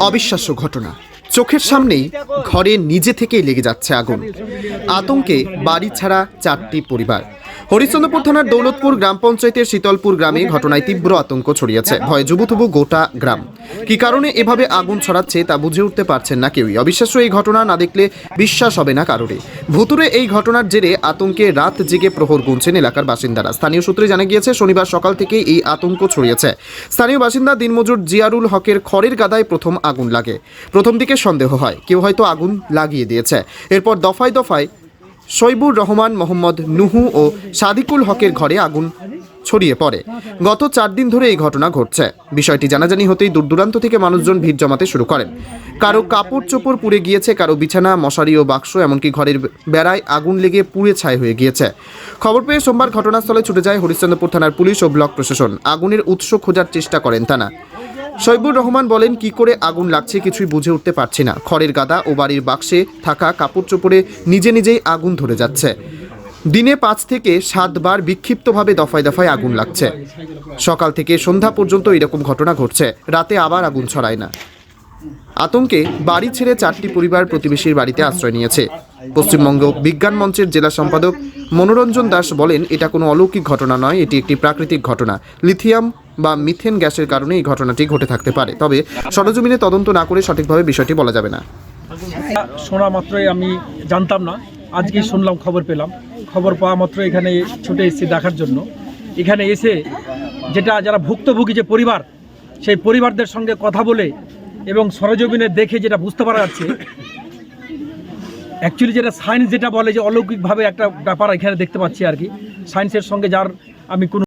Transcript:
অবিশ্বাস্য ঘটনা। চোখের সামনেই ঘরে নিজে থেকেই লেগে যাচ্ছে আগুন। আতঙ্কে বাড়ি ছাড়া চারটি পরিবার। হরিশ্চন্দ্রপুর থানার দৌলতপুর গ্রাম পঞ্চায়েতের শীতলপুর গ্রামে ঘটনায় তীব্র আতঙ্ক ছড়িয়েছে। ভয়ে যুবুথুবু গোটা গ্রাম। কি কারণে এভাবে আগুন ছড়াচ্ছে তা বুঝে উঠতে পারছেন না কেউই। অবিশ্বাস্য এই ঘটনা না দেখলে বিশ্বাস হবে না কারোরই। ভুতুরে এই ঘটনার জেরে আতঙ্কে রাত জেগে প্রহর গুনছেন এলাকার বাসিন্দারা। স্থানীয় সূত্রে জানা গিয়েছে, শনিবার সকাল থেকেই এই আতঙ্ক ছড়িয়েছে। স্থানীয় বাসিন্দা দিনমজুর জিয়ারুল হকের খড়ের গাদায় প্রথম আগুন লাগে। প্রথম দিকে সন্দেহ হয়, কেউ হয়তো আগুন লাগিয়ে দিয়েছে। এরপর দফায় দফায় শৈবুর রহমান, মোহাম্মদ নুহু ও সাদিকুল হকের ঘরে আগুন ছড়িয়ে পড়ে। গত চার দিন ধরে এই ঘটনা ঘটছে। বিষয়টি জানাজানি হতেই দূরদূরান্ত থেকে মানুষজন ভিড় জমাতে শুরু করেন। কারও কাপড় চোপড় পুড়ে গিয়েছে, কারও বিছানা, মশারি ও বাক্স, এমনকি ঘরের বেড়ায় আগুন লেগে পুড়ে ছাই হয়ে গিয়েছে। খবর পেয়ে সোমবার ঘটনাস্থলে ছুটে যায় হরিশ্চন্দ্রপুর থানার পুলিশ ও ব্লক প্রশাসন। আগুনের উৎস খোঁজার চেষ্টা করেন তারা। শৈবুর রহমান বলেন, কি করে আগুন লাগছে কিছুই বুঝে উঠতে পারছি না। খড়ের গাদা ও বাড়ির বাক্সে থাকা কাপড় চোপড়ে নিজে নিজেই আগুন ধরে যাচ্ছে। দিনে পাঁচ থেকে সাতবার বিক্ষিপ্তভাবে দফায় দফায় আগুন লাগছে। সকাল থেকে সন্ধ্যা পর্যন্ত এরকম ঘটনা ঘটছে। রাতে আবার আগুন ছড়ায় না। আতঙ্কে বাড়ি ছেড়ে চারটি পরিবার প্রতিবেশীর বাড়িতে আশ্রয় নিয়েছে। পশ্চিমবঙ্গ বিজ্ঞান মঞ্চের জেলা সম্পাদক মনোরঞ্জন দাস বলেন, এটা কোনো অলৌকিক ঘটনা নয়, এটি একটি প্রাকৃতিক ঘটনা। লিথিয়াম বা মিথেন গ্যাসের কারণে এই ঘটনাটি ঘটে থাকতে পারে। তবে সরজমিনে তদন্ত না করে সঠিকভাবে বিষয়টি বলা যাবে না। শোনা মাত্রই আমি জানতাম না। আজকেই শুনলাম, খবর পেলাম। খবর পাওয়া মাত্র এখানে ছুটে এসেছি দেখার জন্য। এখানে এসে যেটা যারা ভুক্তভোগী যে পরিবার, সেই পরিবারদের সঙ্গে কথা বলে এবং সরজমিনে দেখে যেটা বুঝতে পারা যাচ্ছে অ্যাকচুয়ালি যেটা সায়েন্স যেটা বলে যে অলৌকিকভাবে একটা ব্যাপার এখানে দেখতে পাচ্ছি আর কি। সায়েন্সের সঙ্গে যার আমি কোনো